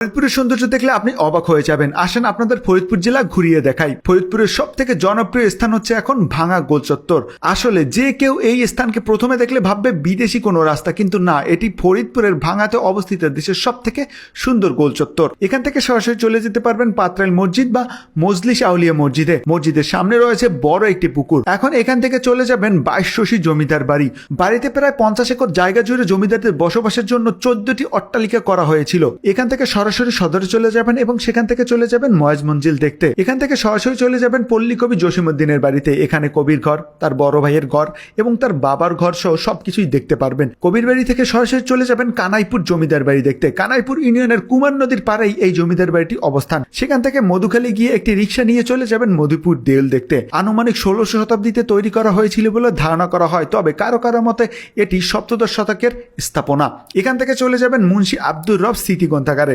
ফরিদপুরের সৌন্দর্য দেখলে আপনি অবাক হয়ে যাবেন। আসেন আপনাদের ফরিদপুর জেলা ঘুরিয়ে দেখাই। ফরিদপুরের সব থেকে জনপ্রিয় স্থান হচ্ছে এখন ভাঙা গোল চত্বর। আসলে যে কেউ এই স্থানকে প্রথমে দেখলে ভাববে বিদেশি কোনো রাস্তা, কিন্তু না, এটি ফরিদপুরের ভাঙাতে অবস্থিত দেশের সব থেকে সুন্দর গোল চত্বর। এখান থেকে সরাসরি চলে যেতে পারবেন পাত্রাইল মসজিদ বা মজলিস আউলিয়া মসজিদে। মসজিদের সামনে রয়েছে বড় একটি পুকুর। এখন এখান থেকে চলে যাবেন বাইশশী জমিদার বাড়ি। বাড়িতে প্রায় পঞ্চাশ একর জায়গা জুড়ে জমিদারদের বসবাসের জন্য চোদ্দটি অট্টালিকা করা হয়েছিল। এখান থেকে সরাসরি সদরে চলে যাবেন এবং সেখান থেকে চলে যাবেন ময়েজ মঞ্জিল দেখতে। এখান থেকে সরাসরি চলে যাবেন পল্লী কবি জসিমুদ্দিনের বাড়িতে। এখানে কবির ঘর, তার বড় ভাইয়ের ঘর এবং তার বাবার ঘর সহ সবকিছুই দেখতে পারবেন। কবির বাড়ি থেকে সরাসরি চলে যাবেন কানাইপুর জমিদার বাড়ি দেখতে। কানাইপুর ইউনিয়নের কুমার নদীর পাড়েই এই জমিদার বাড়িটি অবস্থান। সেখান থেকে মধুখালী গিয়ে একটি রিক্সা নিয়ে চলে যাবেন মধুপুর দেউল দেখতে। আনুমানিক ষোলোশো শতাব্দীতে তৈরি করা হয়েছিল বলে ধারণা করা হয়, তবে কারও কারও মতে এটি সপ্তদশ শতকের স্থাপনা। এখান থেকে চলে যাবেন মুন্সি আব্দুর রব স্মৃতি গ্রন্থাগারে।